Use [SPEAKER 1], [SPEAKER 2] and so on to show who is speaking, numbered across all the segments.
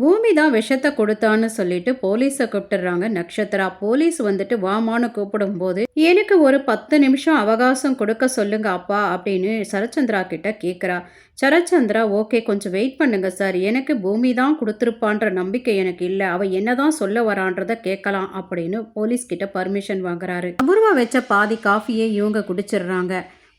[SPEAKER 1] பூமி தான் விஷத்தை கொடுத்தான்னு சொல்லிட்டு போலீஸை கூப்பிட்டுறாங்க நட்சத்திரா. போலீஸ் வந்துட்டு வாமான்னு கூப்பிடும்போது எனக்கு ஒரு பத்து நிமிஷம் அவகாசம் கொடுக்க சொல்லுங்க அப்பா அப்படின்னு சரச்சந்திரா கிட்ட கேட்குறா சரச்சந்திரா ஓகே கொஞ்சம் வெயிட் பண்ணுங்க சார். எனக்கு பூமி தான் கொடுத்துருப்பான்ற நம்பிக்கை எனக்கு இல்லை. அவ என்னதான் சொல்ல வரான்றத கேட்கலாம் அப்படின்னு போலீஸ் கிட்ட பர்மிஷன் வாங்குறாரு. அபூர்வா வச்ச பாதி காஃபியை இவங்க குடிச்சிடுறாங்க.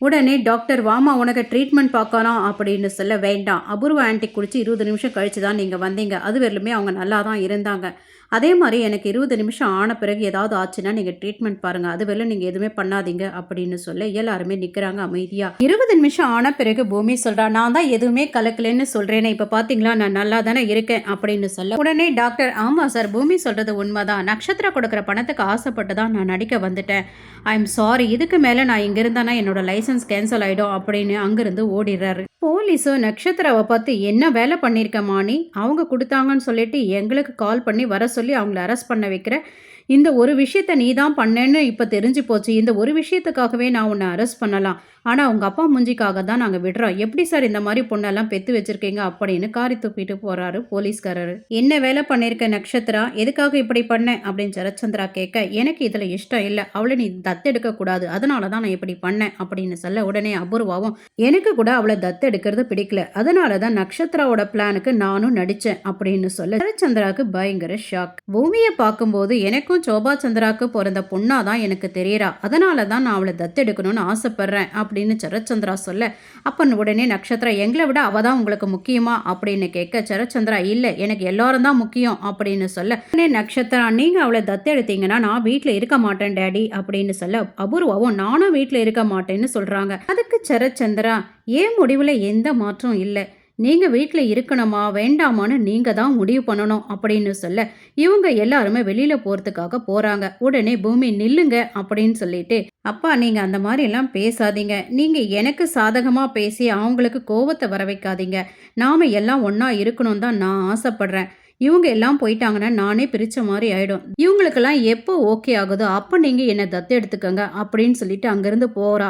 [SPEAKER 1] உடனே டாக்டர் வாமா உனக்கு ட்ரீட்மெண்ட் பார்க்கலாம் அப்படின்னு சொல்ல வேண்டாம். அபூர்வ ஆன்டி குடிச்சு இருபது நிமிஷம் கழிச்சு தான் நீங்கள் வந்தீங்க. அது வரலுமே அவங்க நல்லா தான் இருந்தாங்க. அதே மாதிரி எனக்கு இருபது நிமிஷம் ஆன பிறகு ஏதாவது ஆச்சுன்னா நீங்கள் ட்ரீட்மெண்ட் பாருங்கள் அது வரையில் நீங்கள் எதுவுமே பண்ணாதீங்க அப்படின்னு சொல்ல எல்லாருமே நிற்கிறாங்க அமைதியாக இருபது நிமிஷம் ஆன பிறகு பூமி சொல்கிறா நான் தான் எதுவுமே கலக்கலைன்னு சொல்கிறேனே இப்போ பார்த்தீங்களா நான் நல்லா தானே இருக்கேன் அப்படின்னு சொல்ல உடனே டாக்டர் ஆமாம் சார் பூமி சொல்கிறது உண்மைதான். நட்சத்திரம் கொடுக்குற பணத்துக்கு ஆசைப்பட்டு தான் நான் நடிக்க வந்துட்டேன். ஐ எம் சாரி இதுக்கு மேலே நான் இங்கே இருந்தேன்னா என்னோட லைசன்ஸ் கேன்சல் ஆகிடும் அப்படின்னு அங்கேருந்து ஓடிடுறாரு. போலீஸும் நட்சத்திராவை பார்த்து என்ன வேலை பண்ணியிருக்கமானி அவங்க கொடுத்தாங்கன்னு சொல்லிட்டு எங்களுக்கு கால் பண்ணி வர சொல்லி அவங்கள அரெஸ்ட் பண்ண வைக்கிற. இந்த ஒரு விஷயத்த நீ தான் பண்ணேன்னு இப்போ தெரிஞ்சு போச்சு. இந்த ஒரு விஷயத்துக்காகவே நான் உன்னை அரெஸ்ட் பண்ணலாம். ஆனால் உங்கள் அப்பா மூஞ்சிக்காக தான் நாங்கள் விடுறோம். எப்படி சார் இந்த மாதிரி பொண்ணெல்லாம் பெற்று வச்சுருக்கீங்க அப்படின்னு காரி துப்பிட்டு போகிறாரு போலீஸ்காரரு. என்ன வேலை பண்ணியிருக்க நட்சத்திரா? எதுக்காக இப்படி பண்ணேன் அப்படின்னு ஜரச்சந்திரா கேட்க எனக்கு இதில் இஷ்டம் இல்லை. அவளை நீ தத்தெடுக்க கூடாது. அதனால தான் நான் இப்படி பண்ணேன் அப்படின்னு சொல்ல உடனே அபூர்வாவும் எனக்கு கூட அவளை தத்தெடுக்கிறது பிடிக்கல. அதனால தான் நட்சத்திராவோட பிளானுக்கு நானும் நடித்தேன் அப்படின்னு சொல்ல ஜரச்சந்திராவுக்கு பயங்கர ஷாக். பூமியை பார்க்கும்போது எனக்கும் சோபா சந்திராவுக்கு பிறந்த பொண்ணாக தான் எனக்கு தெரியறா. அதனால தான் நான் அவளை தத்தெடுக்கணும்னு ஆசைப்படுறேன் அப்படின்னு சரச்சந்திரா சொல்ல அப்பன் உடனே நட்சத்திரம் எங்களை விட அவ தான் உங்களுக்கு முக்கியமா? அப்படின்னு கேட்க சரச்சந்திரா இல்லை எனக்கு எல்லாரும் தான் முக்கியம் அப்படின்னு சொல்ல உடனே நட்சத்திரா நீங்கள் அவளை தத்தெடுத்தீங்கன்னா நான் வீட்டில் இருக்க மாட்டேன் டேடி அப்படின்னு சொல்ல அபூர்வாவும் நானும் வீட்டில் இருக்க மாட்டேன்னு சொல்கிறாங்க அதுக்கு சரச்சந்திரா ஏன் முடிவில் எந்த மாற்றம் இல்லை? நீங்கள் வீட்டில் இருக்கணுமா வேண்டாமான்னு நீங்கள் தான் முடிவு பண்ணணும் அப்படின்னு சொல்ல இவங்க எல்லாருமே வெளியில் போகிறதுக்காக போகிறாங்க உடனே பூமி நில்லுங்க அப்படின்னு சொல்லிட்டு அப்பா நீங்கள் அந்த மாதிரிலாம் பேசாதீங்க. நீங்கள் எனக்கு சாதகமாக பேசி அவங்களுக்கு கோவத்தை வர வைக்காதீங்க. நாம் எல்லாம் ஒன்றா இருக்கணும் தான் நான் ஆசைப்படுறேன். இவங்க எல்லாம் போயிட்டாங்கன்னா நானே பிரித்த மாதிரி ஆகிடும் இவங்களுக்கெல்லாம் எப்போ ஓகே ஆகுதோ அப்போ நீங்கள் என்னை தத்து எடுத்துக்கோங்க அப்படின்னு சொல்லிட்டு அங்கேருந்து போகிறா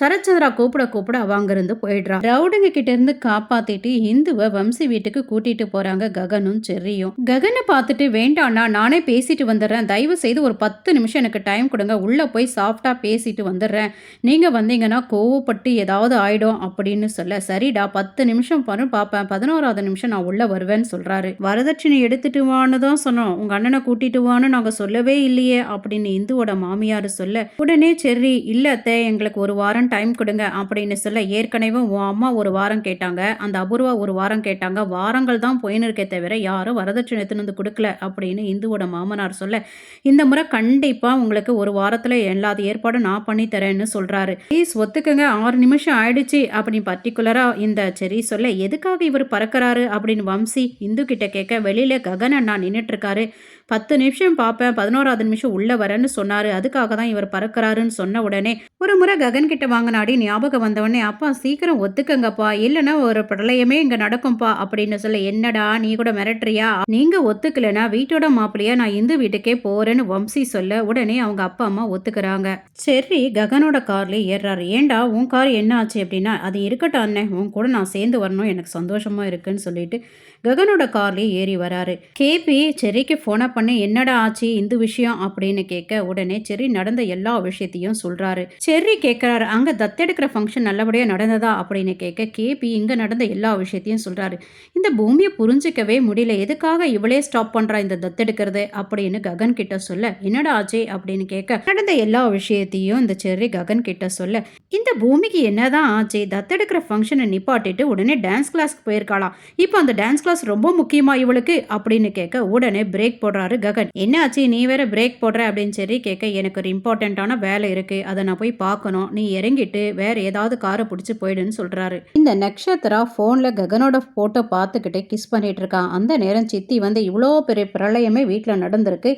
[SPEAKER 1] சரச்சந்திரா கூப்பிட கூப்பிட அவ அங்கிருந்து போயிடுறான் ரவுடுங்க கிட்ட இருந்து காப்பாத்திட்டு இந்துவை வம்சி வீட்டுக்கு கூட்டிட்டு போறாங்க ககனும் செர்ரியும். ககனை பார்த்துட்டு வேண்டாம்னா நானே பேசிட்டு வந்துடுறேன். தயவு செய்து ஒரு பத்து நிமிஷம் எனக்கு டைம் கொடுங்க. உள்ள போய் சாஃப்டா பேசிட்டு வந்துடுறேன். நீங்க வந்தீங்கன்னா கோவப்பட்டு ஏதாவது ஆயிடும் அப்படின்னு சொல்ல சரிடா பத்து நிமிஷம் பண்ணு பார்ப்பேன் பதினோராவது நிமிஷம் நான் உள்ள வருவேன்னு சொல்றாரு. வரதட்சணை எடுத்துட்டு வான்னு தான் சொன்னோம். உங்க அண்ணனை கூட்டிட்டு வான்னு நாங்க சொல்லவே இல்லையே அப்படின்னு இந்துவோட மாமியார் சொல்ல உடனே செர்ரி இல்ல அத்தை எங்களுக்கு ஒரு வாரம் டைம் கொடுங்க அப்படின்னு சொல்ல ஏற்கனவே உன் அம்மா ஒரு வாரம் கேட்டாங்க. அந்த அபூர்வா ஒரு வாரம் கேட்டாங்க. வாரங்கள் தான் போயின்னு இருக்கே தவிர யாரும் வரதட்சணை எடுத்துன்னு வந்து கொடுக்கல அப்படின்னு இந்துவோட மாமனார் சொல்ல இந்த முறை கண்டிப்பாக உங்களுக்கு ஒரு வாரத்தில் எல்லா ஏற்பாடும் நான் பண்ணி தரேன்னு சொல்கிறாரு ப்ளீஸ் ஒத்துக்குங்க ஆறு நிமிஷம் ஆயிடுச்சு அப்படின்னு பர்டிகுலராக இந்த செரி சொல்ல எதுக்காக இவர் பறக்கிறாரு அப்படின்னு வம்சி இந்து கிட்ட கேட்க வெளியில் ககன் அண்ணா நின்றுட்டு இருக்காரு. பத்து நிமிஷம் பார்ப்பேன் பதினோராவது நிமிஷம் உள்ளே வரேன்னு சொன்னார். அதுக்காக தான் இவர் பறக்கிறாருன்னு சொன்ன உடனே ஒரு முறை ககன் கிட்ட வாங்கினாடி ஞாபகம் வந்தவொடனே அப்பா சீக்கிரம் ஒத்துக்கங்கப்பா. இல்லைன்னா ஒரு பிரளயமே இங்கே நடக்கும்பா அப்படின்னு சொல்ல என்னடா நீ கூட மிரட்டுறியா? நீங்கள் ஒத்துக்கலைன்னா வீட்டோட மாப்பிள்ளையா நான் இந்து வீட்டுக்கே போகிறேன்னு வம்சி சொல்ல உடனே அவங்க அப்பா அம்மா ஒத்துக்கிறாங்க. சரி ககனோட கார்ல ஏறுறாரு. ஏண்டா உன் கார் என்ன ஆச்சு? அப்படின்னா அது இருக்கட்டும் அண்ணன் உன் கூட நான் சேர்ந்து வரணும். எனக்கு சந்தோஷமா இருக்குன்னு சொல்லிட்டு ககனோட கார்லேயே ஏறி வராரு. கேபி செரிக்கு ஃபோனை பண்ணி. என்னடா ஆச்சு? இந்த விஷயம்? அப்படின்னு கேட்க உடனே செர்ரி நடந்த எல்லா விஷயத்தையும் சொல்கிறாரு செர்ரி கேட்குறாரு. அங்கே தத்தெடுக்கிற ஃபங்க்ஷன் நல்லபடியாக நடந்ததா அப்படின்னு கேட்க கேபி இங்கே நடந்த எல்லா விஷயத்தையும் சொல்றாரு. இந்த பூமியை புரிஞ்சிக்கவே முடியல. எதுக்காக இவளே ஸ்டாப் பண்ணுறா இந்த தத்தெடுக்கிறது அப்படின்னு ககன் கிட்ட சொல்ல என்னடா ஆச்சே அப்படின்னு கேட்க நடந்த எல்லா விஷயத்தையும் இந்த செர்ரி ககன் கிட்ட சொல்ல. இந்த பூமிக்கு என்னதான் ஆச்சு தத்தெடுக்கிற ஃபங்க்ஷனை நிப்பாட்டிட்டு உடனே டான்ஸ் கிளாஸ்க்கு போயிருக்காளாம். இப்போ அந்த டான்ஸ் கிளாஸ் ரொம்ப முக்கியமாக இவளுக்கு? அப்படின்னு கேட்க உடனே பிரேக் போடுறாரு ககன். என்ன ஆச்சு நீ வேற பிரேக் போடுற? அப்படின்னு சொல்லி கேட்க எனக்கு ஒரு இம்பார்ட்டண்ட்டான வேலை இருக்குது அதை நான் போய் பார்க்கணும். நீ இறங்கி இறங்கிட்டு வேற ஏதாவது காரை பிடிச்சி போயிடுன்னு சொல்றாரு. இந்த நக்ஷத்ரா ஃபோன்ல ககனோட போட்டோ பார்த்துக்கிட்டே கிஸ் பண்ணிட்டு இருக்கான் அந்த நேரம் சித்தி வந்து இவ்வளோ பெரிய பிரளயமே வீட்டில் நடந்திருக்கு.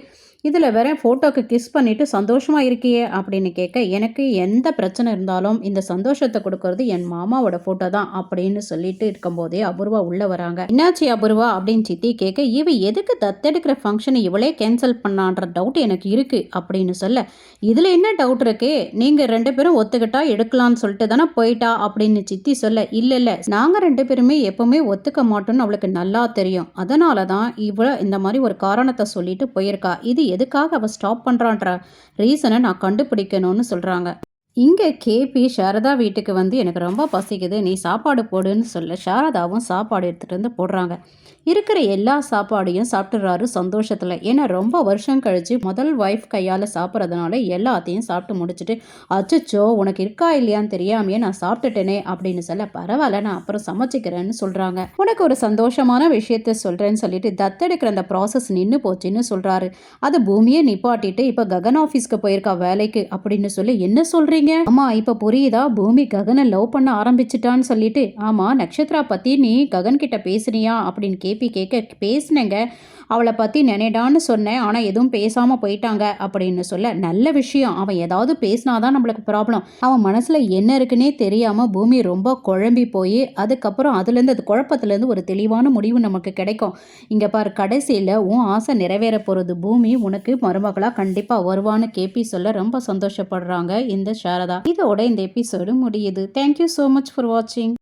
[SPEAKER 1] இதில் வேற ஃபோட்டோக்கு கிஸ் பண்ணிவிட்டு சந்தோஷமாக இருக்கியே அப்படின்னு கேட்க எனக்கு எந்த பிரச்சனை இருந்தாலும் இந்த சந்தோஷத்தை கொடுக்கறது என் மாமாவோட ஃபோட்டோ தான் அப்படின்னு சொல்லிட்டு இருக்கும்போதே அபூர்வா உள்ளே வராங்க. என்னாச்சு அபூர்வா? அப்படின்னு சித்தி கேட்க இவ எதுக்கு தத்தெடுக்கிற ஃபங்க்ஷனை இவளே கேன்சல் பண்ணான்ற டவுட் எனக்கு இருக்குது அப்படின்னு சொல்ல இதில் என்ன டவுட் இருக்கே? நீங்கள் ரெண்டு பேரும் ஒத்துக்கிட்டா எடுக்கலாம்னு சொல்லிட்டு தானே போயிட்டா அப்படின்னு சித்தி சொல்ல இல்லை இல்லை நாங்கள் ரெண்டு பேருமே எப்பவுமே ஒத்துக்க மாட்டோம்னு அவளுக்கு நல்லா தெரியும். அதனால தான் இவ்வளோ இந்த மாதிரி ஒரு காரணத்தை சொல்லிட்டு போயிருக்கா. இது எதுக்காக அவள் ஸ்டாப் பண்ணுறான்ற ரீசனை நான் கண்டுபிடிக்கணும்னு சொல்கிறாங்க இங்கே கேபி சாரதா வீட்டுக்கு வந்து எனக்கு ரொம்ப பசிக்குது. நீ சாப்பாடு போடுன்னு சொல்ல சாரதாவும் சாப்பாடு எடுத்துகிட்டு வந்து போடுறாங்க. இருக்கிற எல்லா சாப்பாடையும் சாப்பிட்றாரு சந்தோஷத்தில். ஏன்னா ரொம்ப வருஷம் கழித்து முதல் ஒய்ஃப் கையால் சாப்பிட்றதுனால எல்லாத்தையும் சாப்பிட்டு முடிச்சுட்டு அச்சச்சோ உனக்கு இருக்கா இல்லையான்னு தெரியாமையே நான் சாப்பிட்டுட்டேனே அப்படின்னு சொல்ல பரவாயில்ல நான் அப்புறம் சமைச்சிக்கிறேன்னு சொல்கிறாங்க உனக்கு ஒரு சந்தோஷமான விஷயத்த சொல்கிறேன்னு சொல்லிட்டு தத்தெடுக்கிற அந்த ப்ராசஸ் நின்று போச்சுன்னு சொல்கிறாரு அது பூமியை நிப்பாட்டிட்டு இப்போ ககன் ஆஃபீஸ்க்கு போயிருக்கா வேலைக்கு அப்படின்னு சொல்லி என்ன சொல்கிறீங்க அம்மா இப்போ புரியுதா? பூமி ககனை லவ் பண்ண ஆரம்பிச்சிட்டான்னு சொல்லிட்டு ஆமாம் நட்சத்திரா பற்றி நீ ககன் கிட்ட பேசுனியா? அப்படின்னு கேபி கேட்க பேசினேங்க. அவளை பற்றி நினைடான்னு சொன்னேன் ஆனால் எதுவும் பேசாமல் போயிட்டாங்க அப்படின்னு சொல்ல நல்ல விஷயம். அவன் ஏதாவது பேசினாதான் நம்மளுக்கு ப்ராப்ளம் அவன் மனசில் என்ன இருக்குன்னே தெரியாமல் பூமி ரொம்ப குழம்பி போய் அதுக்கப்புறம் அதுலேருந்து அது குழப்பத்துலேருந்து ஒரு தெளிவான முடிவு நமக்கு கிடைக்கும். இங்கே பாரு கடைசியில் உன் ஆசை நிறைவேற போகிறது பூமி உனக்கு மருமகளாக கண்டிப்பாக வருவான்னு கேபி சொல்ல ரொம்ப சந்தோஷப்படுறாங்க இந்த ஷேர் சாரதா. இதோட இந்த எபிசோடு முடியுது. தேங்க்யூ ஸோ மச் ஃபார் வாட்சிங்